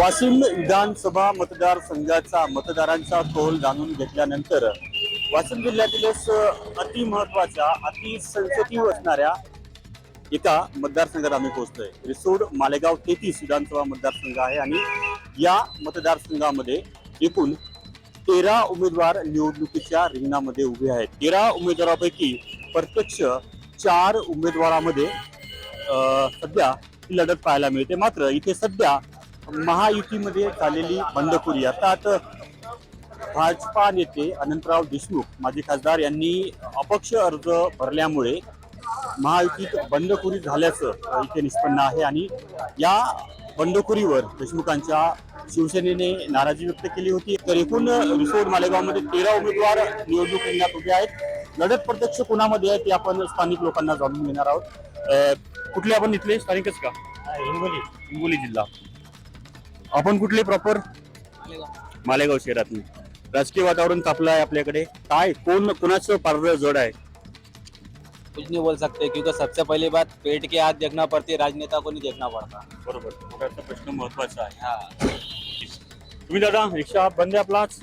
वाशिम विधानसभा मतदारसंघाचा मतदारांचा कौल जाणून घेतल्यानंतर वाशिम जिल्ह्यातीलच अति महत्त्वाच्या अति सेन्सिटिव्ह असणाऱ्या एका मतदारसंघात आम्ही पोहोचतोय रिसोड मालेगाव तेहतीस विधानसभा मतदारसंघ आहे आणि या मतदारसंघामध्ये एकूण तेरा उमेदवार निवडणुकीच्या रिंगणामध्ये उभे आहेत. तेरा उमेदवारापैकी प्रत्यक्ष चार उमेदवारामध्ये सध्या लढत पाहायला मिळते. मात्र इथे सध्या महायुतीमध्ये झालेली बंडखोरी. अर्थात भाजपा नेते अनंतराव देशमुख माजी खासदार यांनी अपक्ष अर्ज भरल्यामुळे महायुतीत बंडखोरी झाल्याचं इथे निष्पन्न आहे आणि या बंडखोरीवर देशमुखांच्या शिवसेनेने नाराजी व्यक्त केली होती. तर एकूण रिसोड मालेगावमध्ये तेरा उमेदवार निवडणूक रिंगणात उभे आहेत. लढत प्रत्यक्ष कोणामध्ये आहे ते आपण स्थानिक लोकांना जाणून घेणार आहोत. कुठले आपण इथले? स्थानिकच का? हिंगोली. हिंगोली जिल्हा. आपण कुठले प्रॉपर मालेगाव शहरातून राजकीय वातावरण तापलं आहे आपल्याकडे. काय? कोण कोणाचं पारदळ जड आहे? कुछ नहीं बोल सकते क्योंकि सबसे पहली बात पेट के हाथ देखना पड़ती है राजनेता को नहीं देखना पड़ता। बरोबर. पोटाचा प्रश्न महत्वाचा आहे. हाँ। तुम्ही दादा रिक्षा बंद आहे आपलाच?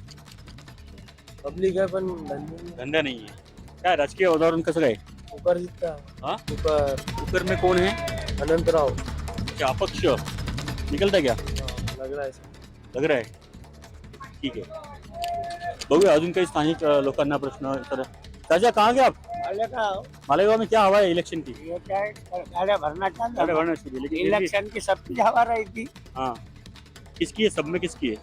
पब्लिक आहे पण धंदे नाहीये. काय राजकीय वातावरण कसं काय? उपर जितका हाँ? उत्तर में कौन है अनंतराव. क्या अपक्ष. निकलता क्या? हाँ, लग रहा है लग रहा है ठीक आहे. बघूया अजून काही स्थानिक अ, लोकांना प्रश्न तर राजा कहाँ गए आप? मालेगांव में क्या हवा है इलेक्शन की? ये क्या है? गाड़ियाँ भरना लेकिन फिर भी- इलेक्शन की सबकी हवा रही थी। हाँ। किसकी है? सब में किसकी है?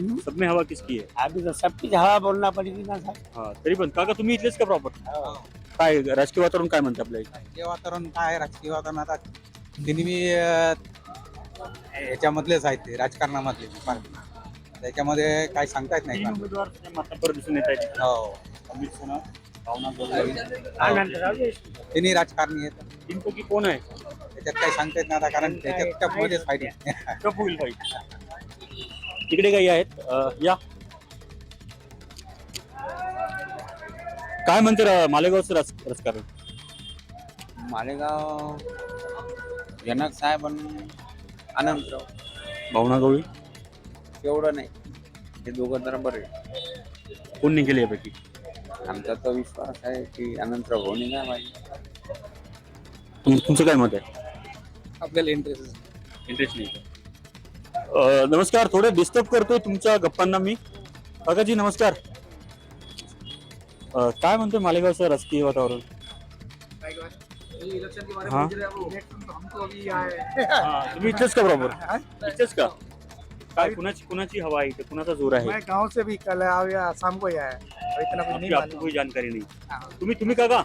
हम्म? सब में हवा किसकी है? अभी तो सबकी हवा बोलना पड़ेगी ना सर। हा तरी पण काका तुम्ही इथलेच का प्रॉपर काय राजकीय वातावरण काय म्हणते आपल्या इथे? राजकीय वातावरण काय आहे? राजकीय वातावरण आता नेहमी ह्याच्यामधलेच आहेत ते राजकारणामधले त्याच्यामध्ये काय सांगता येत नाही तीन का उमेदवार मातापर दिसून येत आहेत हो. अमित भावना. तिन्ही राजकारणी आहेत. तीनपैकी कोण आहे? त्याच्यात काही सांगता येत नाही आता कारण त्याच्यात टपमध्येच फायदे कप होईल. पाहिजे तिकडे काही आहेत. अ, या. काय म्हणते रा- मालेगावचं राज राजकारण मालेगाव जनक साहेब आणि अनंतराव. भावना गवळी? एवढं नाही. हे दोघं जरा बरे कोण निघेल यापैकी? आमचा तर विश्वास आहे की अनंतराव होणे नाही पाहिजे तुम तुमचं काय मत आहे? आपल्याला इंटरेस्ट इंटरेस्ट नाही. अ, नमस्कार. थोडे डिस्टर्ब करतोय तुमच्या गप्पांना मी. काकाजी नमस्कार. अ, काय म्हणतोय मालेगावचं राजकीय वातावरण? हाँ? हाँ, तुम्ही इथेच का बरोबर इथेच का? काय कुणाची कुणाची हवा आहे इथे? कुणाचा जोर आहे? मैं गांव से भी कल आया शाम को ही आया और इतना कुछ नहीं आपकी आपको मालूम कोई जानकारी नाही. तुम्ही तुम्ही काका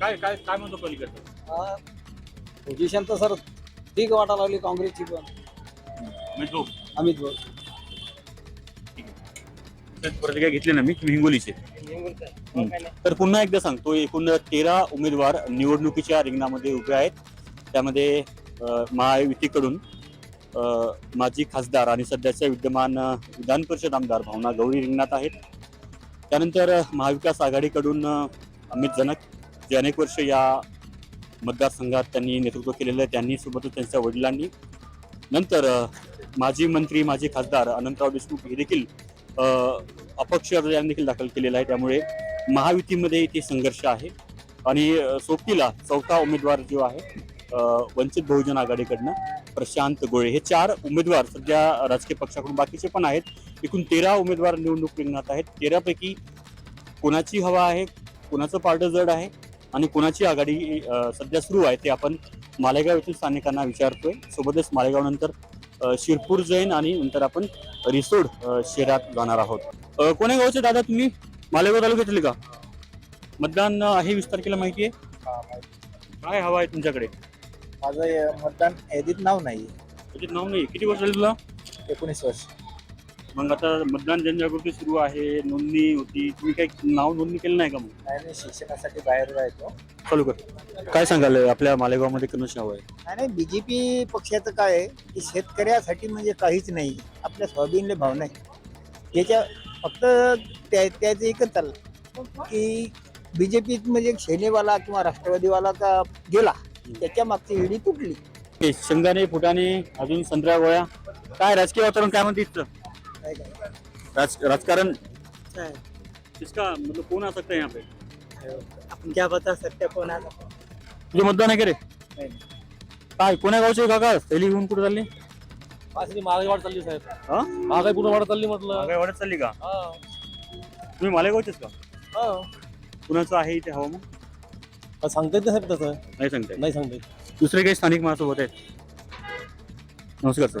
काय काय काय म्हणतो पलीकडचं? पोझिशन तर सर ठीक वाटायला लागली काँग्रेसची पण. मी तो अमित भाऊ. प्रतिक्रिया घेतली ना मी? तुम्ही हिंगोलीचे. तर पुन्हा एकदा सांगतो एकूण तेरा उमेदवार निवडणुकीच्या रिंगणामध्ये उभे आहेत. त्यामध्ये महायुतीकडून माजी खासदार आणि सध्याच्या विद्यमान विधान परिषद आमदार भावना गवळी रिंगणात आहेत. त्यानंतर महाविकास आघाडीकडून अमित जनक जे अनेक वर्ष या मतदारसंघात त्यांनी नेतृत्व केलेलं आहे त्यांनी सोबतच त्यांच्या वडिलांनी. नंतर माजी मंत्री माजी खासदार अनंतराव देशमुख हे देखील अपक्ष अर्ज यांनी देखील दाखल केलेला आहे. त्यामुळे महायुतीमध्ये इथे संघर्ष आहे. आणि अ, सोबतीला चौथा उमेदवार जो आहे वंचित बहुजन आघाडीकडनं प्रशांत गोळे. हे चार उमेदवार सध्या राजकीय पक्षाकडून बाकीचे पण आहेत. एकूण तेरा उमेदवार निवडणूक रिंगणात आहेत. तेरापैकी कोणाची हवा आहे कोणाचं पारडं जड आहे आणि कोणाची आघाडी सध्या सुरू आहे ते आपण मालेगाव येथील स्थानिकांना विचारतोय. सोबतच मालेगाव नंतर शिरपूर जैन आणि नंतर आपण रिसोड शहरात जाणार आहोत. कोण्या गावचे दादा तुम्ही? मालेगाव तालुक्यातले का? मतदान आहे? वीस तारखेला माहिती आहे. काय हवा आहे तुमच्याकडे? माझं हे मतदान यादीत नाव नाही त्याचे नाव नाही किती वर्ष झाली तुला? एकोणीस वर्ष. मग आता मतदान जनजागृती सुरू आहे नोंदणी होती. तुम्ही काही नाव नोंदणी केलं नाही का मग? नाही नाही शिक्षणासाठी बाहेर राहतो. चालू कर. काय सांगाल आपल्या मालेगावमध्ये कोणाची हवा आहे. नाही नाही बीजेपी पक्षाचं काय आहे की शेतकऱ्यासाठी म्हणजे काहीच नाही. आपल्या सोयाबीनले भाव नाही. त्याच्या फक्त त्या त्याचं एकच चाललं की बीजेपीत म्हणजे सेनेवाला किंवा राष्ट्रवादीवाला का गेला. त्याच्या मागची हिडी तुटली हे शेंगदाणे फुटाणे अजून संत्र्या गोळ्या. काय राजकीय वातावरण काय म्हणते इथचं राज, राजकारण? किसका मतलब कौन आ सकता है यहाँ पे आपण क्या बता सकते कोण आता तुझे मतदान आहे का रे? काय कोण्या गावचे काका? थैली घेऊन कुठे चालली? महागाई वाढ चालली साहेब. हा? महागाई पूर्ण वाढ चालली म्हटलं. वाढत चालली का? तुम्ही मालेगावचेच का? कुणाचं आहे इथे हवा मग सांगता येत साहेब तसं? नाही सांगताय नाही सांगता येत. दुसरे काही स्थानिक माझ्यासोबत आहेत? नमस्कार सर.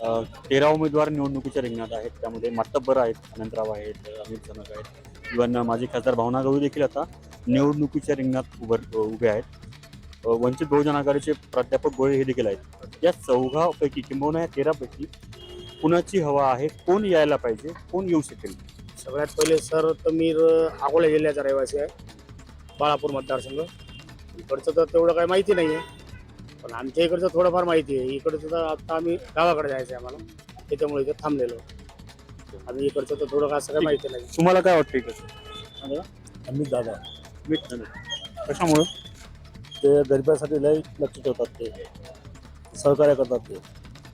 अ, तेरा उमेदवार निवडणुकीच्या रिंगणात आहेत. त्यामध्ये मातब्बर आहेत अनंतराव आहेत अमित जनक आहेत. इव्हन माजी खासदार भावना गवळी देखील आता निवडणुकीच्या रिंगणात उभं उभे आहेत. अ, वंचित बहुजन आघाडीचे प्राध्यापक गोळे हे देखील आहेत. या चौघापैकी किंबहुना या तेरापैकी कुणाची हवा आहे? कोण यायला पाहिजे? कोण येऊ शकेल? सगळ्यात पहिले सर तर मी र- अकोला जिल्ह्याचा रहिवासी आहे. बाळापूर मतदारसंघ. इकडचं तर तेवढं काही माहिती नाही आहे पण आमच्या इकडचं थोडंफार माहिती आहे. इकडचं तर आता आम्ही गावाकडे जायचं आहे आम्हाला. त्याच्यामुळे इथे थांबलेलो. आम्ही इकडचं तर थोडं असं काही माहिती नाही. तुम्हाला काय वाटतं कसं आम्ही दादा. मीठ कशामुळं? ते गरिबासाठी लई लक्ष ठेवतात ते. सहकार्य करतात ते.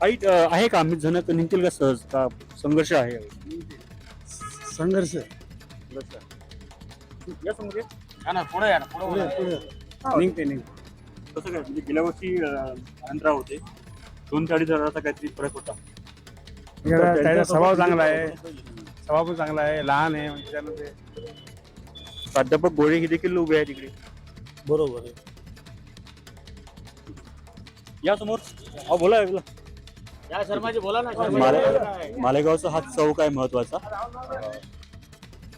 आई अ, आहे का अमित जनक निघतील का सहज? का संघर्ष आहे? संघर्ष. या समोर या. पुढे या ना पुढे निघते निघते. कसं काय म्हणजे गेल्या वर्षी अंतराव होते. दोन ते अडीच हजाराचा काहीतरी फरक होता. त्याचा स्वभाव चांगला आहे. स्वभाव पण चांगला आहे लहान आहे म्हणजे त्यामध्ये. प्राध्यापक गोळे हे देखील उभे आहेत तिकडे बरोबर आहे. या समोर. हा बोला बोला. या शर्माजी बोला ना माले मालेगावचा हा चौक आहे महत्त्वाचा.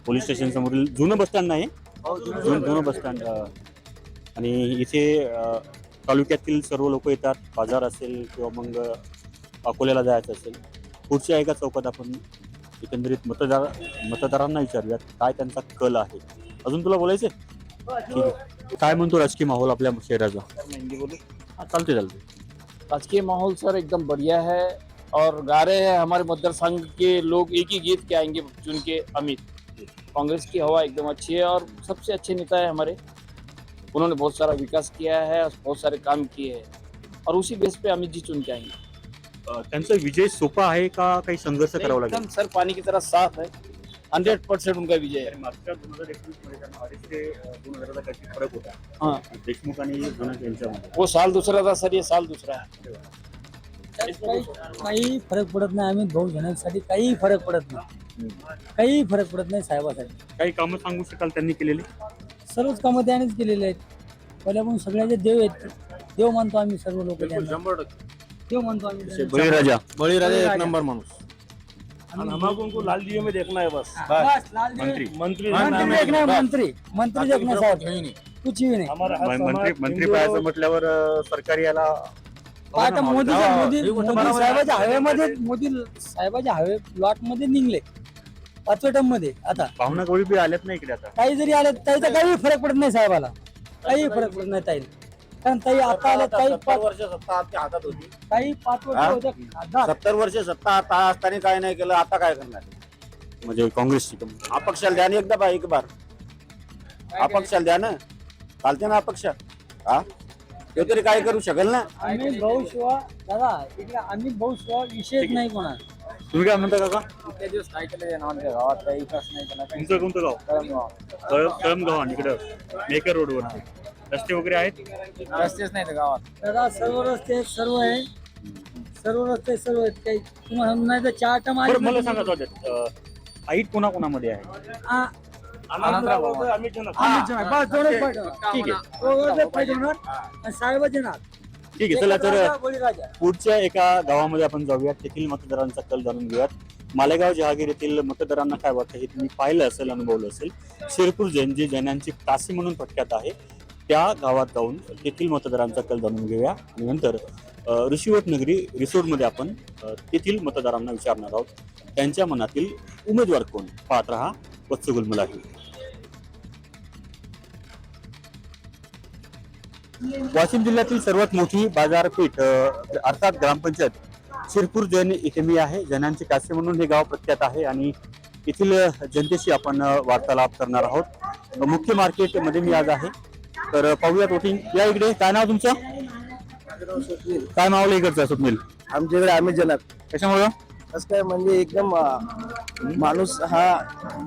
पोलीस स्टेशन समोरील जुनं बस स्टँड नाही. दोन दोन बस स्टँड आणि इथे तालुक्यातील सर्व लोक येतात. बाजार असेल किंवा मग अकोल्याला जायचं असेल. पुढच्या एका चौकात आपण एकंदरीत मतदार मतदारांना विचारूयात. काय त्यांचा कल आहे? अजून तुला बोलायचं ठीक आहे. काय म्हणतो राजकीय माहोल आपल्या शहराचा? हा, चालते चालते राजकीय माहौल सर एकदम बढ़िया है और गा रहे हैं हमारे मतदार संघ के लोग एक ही गीत के आएंगे चुन के अमित। कांग्रेस की हवा एकदम अच्छी है और सबसे अच्छे नेता है हमारे। उन्होंने बहुत सारा विकास किया है और बहुत सारे काम किए हैं और उसी बेस पे अमित जी चुन के आएंगे। त्यांचा विजय सोपा आहे का काही संघर्ष करावा लागेल? एकदम सर पानी की तरह साफ है। हंड्रेड परसेंट उनका विजय है। मागच्या दोन हजार एकवीसमध्ये त्यांना अडीच ते अ, दोन हजाराचा काहीतरी फरक होता. हाँ. देशमुख आणि यांच्यामध्ये वो साल दूसरा था सर ये साल दूसरा है। काही काही फरक पडत नाही आम्ही भाऊ घेण्यासाठी काही फरक पडत नाही. काही फरक पडत नाही साहेबासाठी. काही कामं सांगू शकाल त्यांनी केलेली? सर्वच कामं त्यानेच केलेले आहेत. पहिल्यापासून सगळ्याचे देव आहेत देव मानतो आम्ही सर्व लोक त्यांना. देव मानतो आम्ही त्यांना. बळीराजा. बळीराजा एक नंबर माणूस. आम्ही- लाल दिए में देखना है बस. बस, लाल दिवे- मंत्री. मंत्री. मंत्री देखना है, मंत्री. मंत्री देखना साहब. कुछ भी नाही. हमारा हर मंत्री समाज मंत्री हिंदू पाहायचं म्हटल्यावर अ, सरकारी याला आता मोदी मोदी. साहेबाच्या हवेमध्ये मोदी साहेबाच्या हवे प्लॉटमध्ये निघले. पाचव्या टर्ममध्ये. आता भावना गवळी बी आल्यात नाही इकडे आता. काही जरी आले त्याचा काही फरक पडत नाही साहेबाला. काही फरक पडत नाही ताई. कारण ताई आता आल्या काही सत्तर पाच वर्ष सत्ता आपल्या हातात होती. काही पाच वर्ष हा? होत्या सत्तर वर्ष सत्ता आता असताना काय नाही केलं आता काय करणार? म्हणजे काँग्रेसची अपक्षाला द्या ना एकदा बा एक बार. अपक्षाला द्या ना. चालते ना अपक्ष. हा? ते तरी काय करू शकेल ना? आम्ही भाऊ शिवा दादा इकडे आम्ही भाऊ शिवा विषयच नाही कोणा तुम्ही काय म्हणता काका दिवस काय केलं आमच्या गावात काही विकास नाही केला तुमचं कोणतं गाव कळ- कळमगाव आणि इकडं मेकर रोडवरती रस्ते वगैरे आहेत रस्तेच नाही गावात दादा सर्व रस्ते आहेत, सर्व आहे सर्व रस्ते सर्व आहेत काही तुम्हाला नाही तर चार टम बरं मला सांगा स्वागत आईट कोणाकोणामध्ये आहे आम्ही बस दोनच पाहिजे ठीक आहे पाहिजे होणार आणि साहेबाचे ना ठीक आहे चला तर पुढच्या एका गावामध्ये आपण जाऊयात. तेथील मतदारांचा कल जाणून घेऊयात. मालेगाव जहागीर येथील मतदारांना काय वाटतं हे तुम्ही पाहिलं असेल अनुभवलं असेल. शिरपूर जैन जे जैनांची काशी म्हणून प्रख्यात आहे त्या गावात जाऊन तेथील मतदारांचा कल जाणून घेऊया. आणि नंतर ऋषीवट नगरी रिसोर्टमध्ये आपण तेथील मतदारांना विचारणार आहोत. त्यांच्या मनातील उमेदवार कोण? पाहत रहा. वत्स गुलमलाही वाशिम जिल्ह्यातील सर्वात मोठी बाजारपेठ अर्थात ग्रामपंचायत शिरपूर जैन इथे मी आहे. जैनांचे कासे म्हणून हे गाव प्रख्यात आहे आणि येथील जनतेशी आपण वार्तालाप करणार आहोत. मुख्य मार्केटमध्ये मी आज आहे. तर अ, पाहूयात वोटिंग. या इकडे काय नाव तुमचं? काय मावलं इकडचा स्वप्नील आमच्याकडे आम्ही जनक. त्याच्यामुळं कसं काय म्हणजे एकदम माणूस हा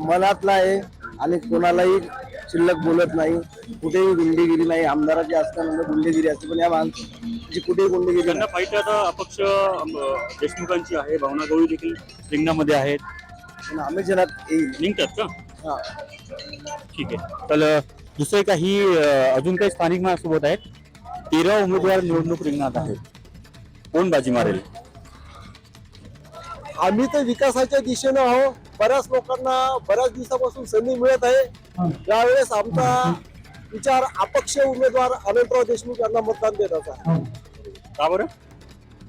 मनातला आहे आणि कोणालाही शिल्लक बोलत नाही. कुठेही गुंडेगिरी नाही. आमदाराची असताना गुंडेगिरी असते. पण या माणसाची कुठेही गुंडेगिरी त्यांना फाईट आता अपक्ष देशमुखांची आहे. भावना गवळी देखील रिंगणामध्ये आहेत. नाही आम्ही जनक येईल. निघतात का? हा. ठीक आहे. तर दुसरे काही अजून काही स्थानिक माझ्यासोबत आहेत. तेरा उमेदवार निवडणूक रिंगणात आहेत. कोण बाजी मारेल? आम्ही तर विकासाच्या दिशेनं आहो. बऱ्याच लोकांना बऱ्याच दिवसापासून संधी मिळत आहे. यावेळेस आमचा विचार अपक्ष उमेदवार अनंतराव देशमुख यांना मतदान देण्याचा आहे. का बरं?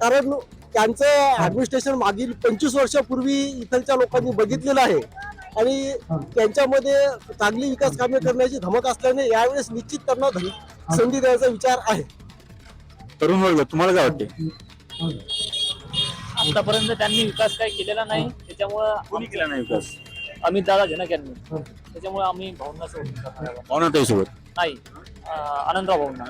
कारण त्यांचं ऍडमिनिस्ट्रेशन मागील पंचवीस वर्षापूर्वी इथलच्या लोकांनी बघितलेलं आहे. आणि त्यांच्यामध्ये चांगली विकास कामे करण्याची धमक असल्याने यावेळेस निश्चित त्यांना संधी द्यायचा विचार आहे. तरुण वर्ग तुम्हाला काय वाटते आतापर्यंत त्यांनी विकास काही केलेला नाही. त्याच्यामुळं कोणी केला नाही विकास? अमित दादा जनक यांनी. त्याच्यामुळे आम्ही भावना सोडून भावनाताई सोबत नाही. अं, आनंदराव भावना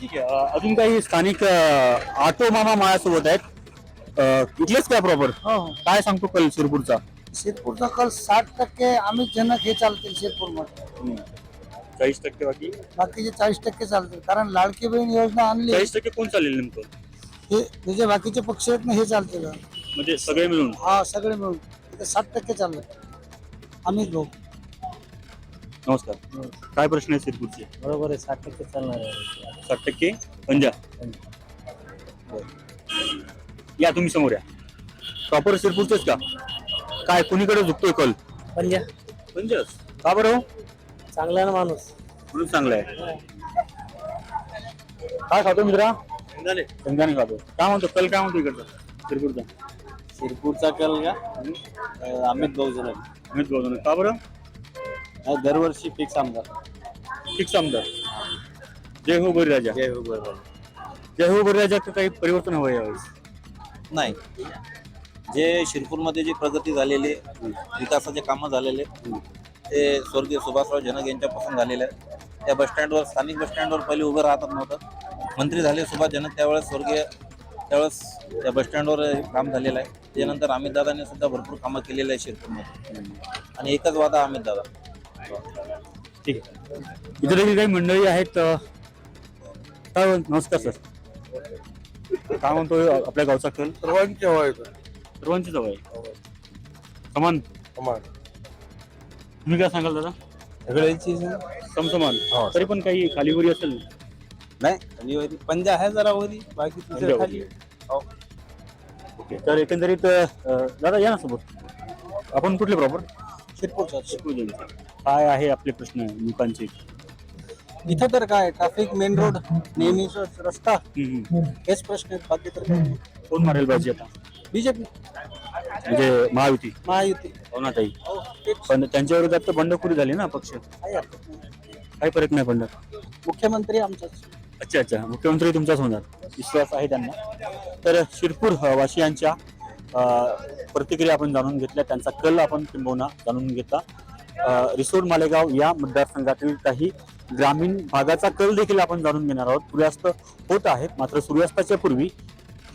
ठीक आहे. अं, अजून काही स्थानिक अं, ऑटो मामा माझ्यासोबत आहेत. अं, इथलेच काय प्रॉपर काय सांगतो कल शिरपूरचा? शिरपूरचा कल साठ टक्के आम्ही जनक हे चालतील शिरपूरमध्ये. चाळीस टक्के बाकी? बाकीचे चाळीस टक्के चालतील. कारण लाडकी बहीण योजना आणली. चाळीस टक्के कोण चालेल नेमकं? हे हे जे बाकीचे पक्ष आहेत ना हे चालतील म्हणजे सगळे मिळून? हा सगळे मिळून. इथे साठ टक्के चाललं आम्ही लोक नमस्कार. काय प्रश्न आहे शिरपूरचे? बरोबर आहे साठ टक्के चालणार आहे. साठ टक्के? पंजा. या तुम्ही समोर या. प्रॉपर शिरपूरचेच का? काय कुणीकडे झुकतोय कल? पंजा. पंजाच. का बरं हो? चांगला आहे ना माणूस. म्हणून चांगलं आहे. काय खातो मित्रा? शेंगदाणे खातो काय म्हणतो कल काय म्हणतो इकडचा? शिरपूरचा. शिरपूरचा कल का? अं, अमित बहुजन अमित गौतम का बरं? दरवर्षी फिक्स आमदार. फिक्स आमदार. जय हो बळीराजा जय हो बरोबर जय हो बळीराजा काही परिवर्तन हवं यावेळेस? नाही. जे शिरपूरमध्ये जी प्रगती झालेली आहे, विकासाचे कामं झालेले ते स्वर्गीय सुभाषराव जनक यांच्यापासून झालेले आहे त्या बसस्टँडवर स्थानिक बसस्टँडवर पहिले उभं राहतात नव्हतं. मंत्री झाले सुभाष जनक त्यावेळेस स्वर्गीय त्यावेळेस त्या बसस्टँडवर हे काम झालेलं आहे. त्याच्यानंतर अमितदादांनी सुद्धा भरपूर कामं केलेली आहे शिरपूरमध्ये आणि एकच वादा अमितदादा ठीक आहे. इथे देखील काही मंडळी आहेत अं, काय म्हण- नमस्कार सर. काय म्हणतोय आपल्या गावचा कल सर्वांची हवा आहे सर्वांची जवळ आहे. समान तुम्ही काय सांगाल दादा? सगळ्यांची समसमान. तरी पण काही खालीवरी असेल? ना? नाही वरी. पंजा आहे जरा वरी बाकी तुझ्या खाली. वरी. ओके तर एकंदरीत अं, दादा या ना सोबत आपण कुठले प्रॉपर शिरपूरचा काय आहे आपले प्रश्न लोकांचे? इथं तर काय ट्रॅफिक मेन रोड नेहमीच रस्ता. हम्म, हम्म. हेच प्रश्न आहेत बाकी तर काही कोण मारेल पाहिजे आता? बीजेपी म्हणजे महायुती. महायुती. भावनाताई पण त्यांच्या विरोधात तर बंडखोरी झाली ना पक्ष काय हरकत नाही. काही फरक नाही पडणार. मुख्यमंत्री आमचाच. अच्छा अच्छा. मुख्यमंत्री तुमचाच होणार. विश्वास आहे त्यांना. तर शिरपूर वासियांच्या प्रतिक्रिया आपण जाणून घेतल्या. त्यांचा कल आपण किंबवना जाणून घेतला रिसोड मालेगाव या मतदारसंघातील काही ग्रामीण भागाचा कल देखील आपण जाणून घेणार आहोत. सूर्यास्त होत आहे मात्र सूर्यास्ताच्या पूर्वी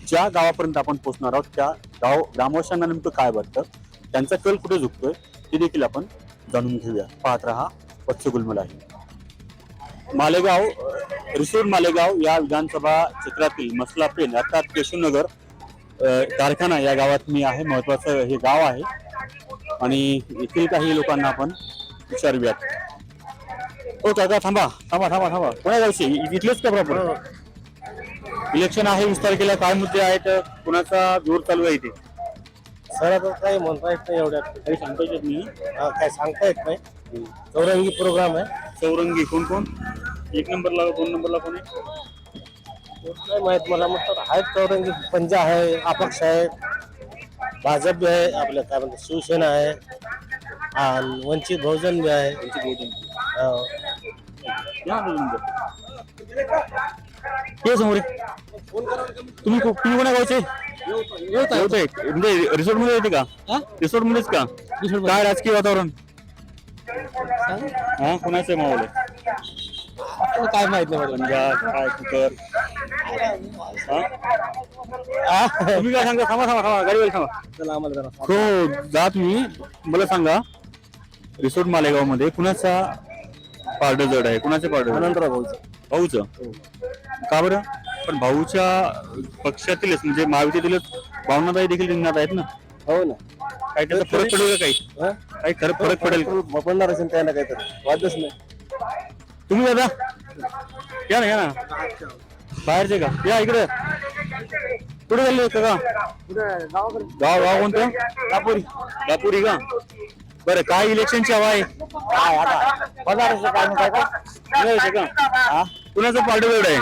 ज्या गावापर्यंत आपण पोहोचणार आहोत त्या गाव ग्रामवाशांना नेमकं काय वाटतं? त्यांचा कल कुठे झुकतोय? ते देखील आपण जाणून घेऊया. पाहत राहा. वत्स आहे मालेगाव अ, रिसोड मालेगाव या विधानसभा क्षेत्रातील मसला पेन अर्थात केशवनगर कारखाना या गावात मी आहे. महत्वाचं हे गाव आहे. आणि येथील काही लोकांना आपण विचारूयात. हो काका थांबा थांबा थांबा थांबा. कोणा गावचे? इथलेच का प्रॉपर? इलेक्शन आहे वीस तारखेला काय मुद्दे आहेत? कुणाचा जोर चालू आहे इथे? सर आता काही म्हणता येत नाही एवढ्यात. काही सांगता येत नाही? हा, काय सांगता येत नाही. चौरंगी प्रोग्राम आहे. चौरंगी कोण कोण? एक नंबरला दोन नंबरला कोण नाही माहीत मला म्हटलं आहेत चौरंगी पंजा आहे अपक्ष आहे भाजप बी आहे आपलं काय म्हणतात शिवसेना आहे आणि वंचित बहुजन बी आहे. हो. या ना तुमचं. ये समोर ये. तुम्ही कु- तुम्ही कोणा गावचे? म्हणजे रिसोर्टमध्ये येते का? रिसोर्ट मध्येच का? काय राजकीय वातावरण? हा कोणाचं माहोल आहे आपल्याला काय माहीत नाही काय कुकर हा? तुम्ही काय सांगा थांबा थांबा थांबा गाडीवर थांबा. हो जा तुम्ही. मला सांगा रिसोर्ट मालेगावमध्ये कुणाचा पारड जड आहे? कुणाचं पारड अनंतराव भाऊचं. भाऊचं? का बरं? पण भाऊच्या पक्षातीलच म्हणजे महायुतीतीलच भावनाताई देखील रिंगणात आहेत ना? हो ना. काही त्याचा फरक पडेल का काही? हा? काही खरं फरक पडेल का? पडणार असेल त्याला काहीतरी. वादच नाही. तुम्ही दादा? या ना या ना. बाहेरचे का? या इकडे. कुठे चालले का गाव गाव कोणतं? दापुरी. दापुरी का? बरं काय इलेक्शनची हवा आहे? काय आता पगाराचं काय म्हणताय का? हा? कुणाचं पार्ट वेळ आहे?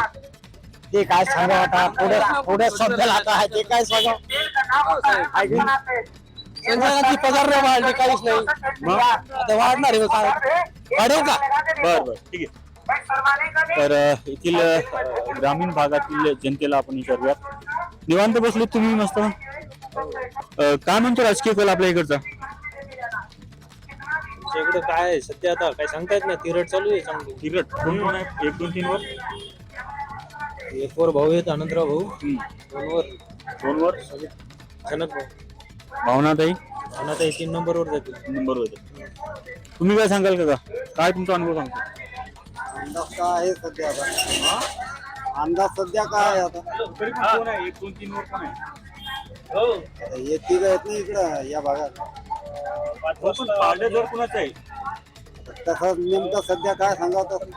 ते काय सांगा आता पुढे पुढे शब्दाला आता ते काय सांगा? पगार नाही वाढली काहीच नाही. मग? आता वाढणार आहे वाढेल का? बर बर ठीक आहे. तर येथील ग्रामीण भागातील जनतेला आपण विचारूयात. निवांत बसले तुम्ही मस्त. काय म्हणतो राजकीय कल आपल्या इकडचा? इकडे काय? सध्या आता काय सांगता येत नाही. तिरट चालू आहे चांगली. तिरट? कोण कोण आहे? एक दोन तीन वर? एक वर भाऊ आहेत अनंतराव भाऊ. दोन वर. दोन वर? जनक भाऊ. भावनाताई? हे तीन नंबर वर जातील नंबर होते तुम्ही काय सांगाल का? काय तुमचा अनुभव सांगतो? अंदाज काय आहे सध्या आता? अंदाज सध्या काय आहे आता? एक दोन तीन वर कोण आहे आता येते का येत नाही इकडं या भागात. हो, पण पारडं जर कुणाचं आहे तसं नेमकं सध्या काय सांगावं तर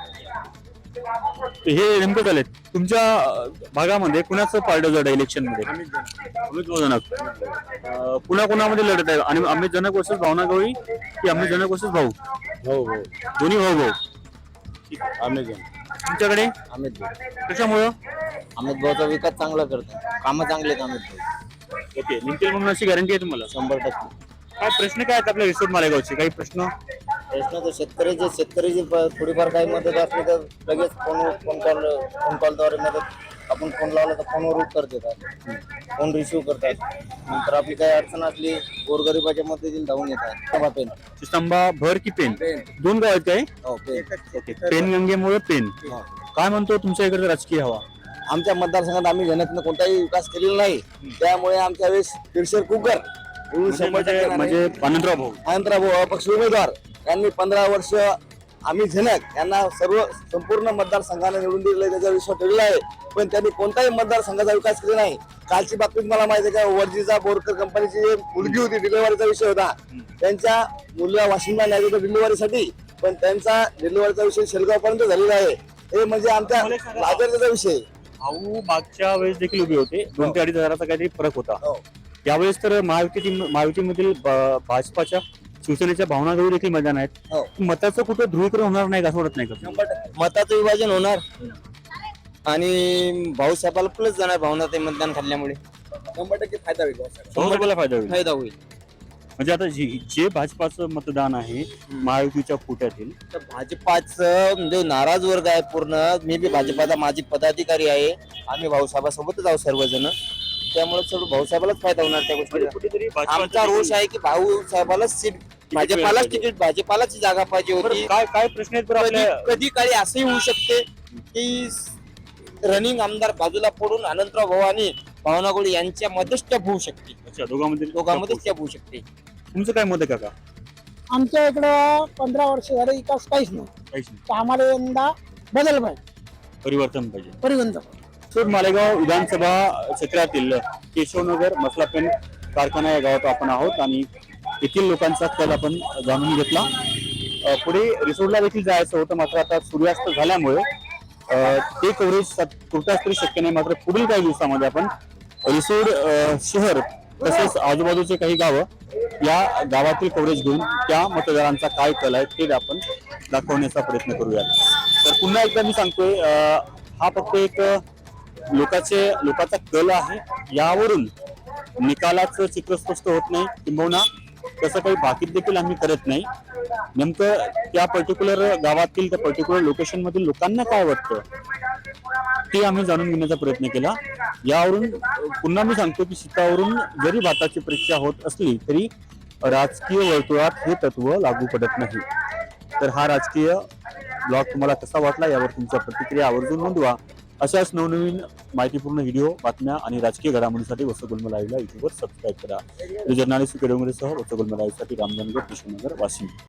हे नेमकं चालेल तुमच्या अ, भागामध्ये कुणाचं पारडं जड आहे इलेक्शनमध्ये अमित जनक अ, कुणा कुणामध्ये लढत आहे? आणि अमित जनक वर्सेस भावना गवळी की अमित जनक वर्सेस भाऊ? हो हो दोन्ही भाऊ भाऊ. अमेझॉन. तुमच्याकडे? अमित कशामुळं? अमित भाऊचा विकास चांगला करतो. कामं चांगले आहेत अमित भाऊ. ओके निघतील म्हणून अशी गॅरंटी आहे तुम्हाला? शंभर टक्के. काय प्रश्न काय आहेत आपल्या रिसोर्ट मालेगावचे? काही प्रश्न? प्रश्न तर शेतकऱ्याचे शेतकऱ्याची थोडीफार काही मदत असली तर लगेच फोन फोन कॉल फोन कॉलद्वारे मदत आपण फोन लावला तर फोनवर उत्तर देतात. फोन रिसिव्ह करतात. नंतर आपली काही अडचण असली गोरगरिबाच्या मदतीला धावून येतात. पेन. स्तंभा भर की पेन? दोन गाव आहेत काय? हो पेन. ओके पेन गंगेमुळे पेन. काय म्हणतो तुमच्या इकडे राजकीय हवा? आमच्या मतदारसंघात आम्ही जनतेनं कोणताही विकास केलेला नाही. त्यामुळे आमच्या वेळेस दीडशे कुकर. म्हणजे म्हणजे. अनंतराव भाऊ. अनंतराव भाऊ अपक्ष उमेदवार. यांनी पंधरा वर्ष आम्ही झनक यांना सर्व संपूर्ण मतदारसंघाने निवडून दिलेलं त्याचा विश्वास ठेवलेला आहे. पण त्यांनी कोणताही मतदारसंघाचा विकास केला नाही. कालची बातमी मला माहिती आहे का वर्जीचा बोरकर कंपनीची जी मुलगी होती डिलिव्हरीचा विषय होता. त्यांच्या मुलीला वाशिमला न्याय होतं डिलिव्हरीसाठी. पण त्यांचा डिलिव्हरीचा विषय शेलगाव पर्यंत झालेला आहे. हे म्हणजे आमच्या. लाजरचा विषय भाऊ मागच्या वेळेस देखील उभे होते. दोन ते अडीच हजाराचा काहीतरी फरक होता. हो. यावेळेस तर महायुती महायुतीमधील भाजपाच्या शिवसेनेच्या भावना गवळी देखील मैदान आहेत. हो. मताचं कुठं ध्रुवीकरण होणार नाही का असं वाटत नाही का मताचं विभाजन होणार. आणि भाऊसाहेबाला प्लस जाणार भावना ते मतदान खाल्ल्यामुळे. शंभर टक्के फायदा होईल भाऊसाहेबाला फायदा होईल. फायदा होईल. म्हणजे आता जे जे भाजपाचं मतदान आहे महायुतीच्या कोट्यातील. तर भाजपाचं म्हणजे नाराज वर्ग आहे पूर्ण. मी बी भाजपाचा माजी पदाधिकारी आहे. आम्ही भाऊसाहेबासोबतच आहोत सर्वजण. त्यामुळे सर्व भाऊसाहेबालाच फायदा होणार त्या गोष्टीचा. कुठेतरी आमचा रोष आहे की भाऊसाहेबालाच सीट भाजपालाच तिकीट भाजपालाच जागा पाहिजे होती. काय काय प्रश्न आहेत बरं कधी आपल्या? कधी काळी असंही होऊ शकते की रनिंग आमदार बाजूला पडून अनंतराव भाऊ आणि भावना गोळी यांच्यामध्येच टप होऊ शकते. अच्छा दोघांमध्ये दोघांमध्येच टप होऊ शकते. तुमचं काय मत आहे काका? आमच्या इकडं पंधरा वर्ष झाले विकास काहीच नाही. काहीच नाही. तर आम्हाला यंदा बदल पाहिजे. परिवर्तन पाहिजे. परिगणचा सर मालेगाव विधानसभा क्षेत्रातील केशवनगर मसला पेन कारखाना या गावात आपण आहोत आणि येथील लोकांचा कल आपण जाणून घेतला. पुढे रिसोर्टला देखील जायचं होतं मात्र आता सूर्यास्त झाल्यामुळे ते कव्हरेज तुर्तास तरी शक्य नाही मात्र पुढील काही दिवसामध्ये आपण रिसोड शहर तसेच आजूबाजूचे काही गावं या गावातील कव्हरेज घेऊन त्या मतदारांचा काय कल आहे ते आपण दाखवण्याचा प्रयत्न करूया तर पुन्हा एकदा मी सांगतोय हा फक्त एक लोकाचे लोकांचा कल आहे. यावरून निकालाचं चित्र स्पष्ट होत नाही. किंबहुना तसं काही बाकी देखील आम्ही करत नाही. नेमकं त्या पर्टिक्युलर गावातील त्या पर्टिक्युलर लोकेशन मधील लोकांना काय वाटतं? ते आम्ही जाणून घेण्याचा प्रयत्न केला. यावरून पुन्हा मी सांगतो की सीतावरून जरी भाताची परीक्षा होत असली तरी राजकीय वर्तुळात हे तत्व लागू पडत नाही. तर हा राजकीय ब्लॉग तुम्हाला कसा वाटला यावर तुमच्या प्रतिक्रिया आवर्जून नोंदवा. अशाच नवनवीन माहितीपूर्ण व्हिडिओ बातम्या आणि राजकीय घडामोडीसाठी वसगुल्म लाईव्हला युट्यूबवर सबस्क्राईब करा. जर्नालिस्ट डोंगरेसह वसगुल्म लाईव्हसाठी रामजनगड कृष्णनगर वाशिम.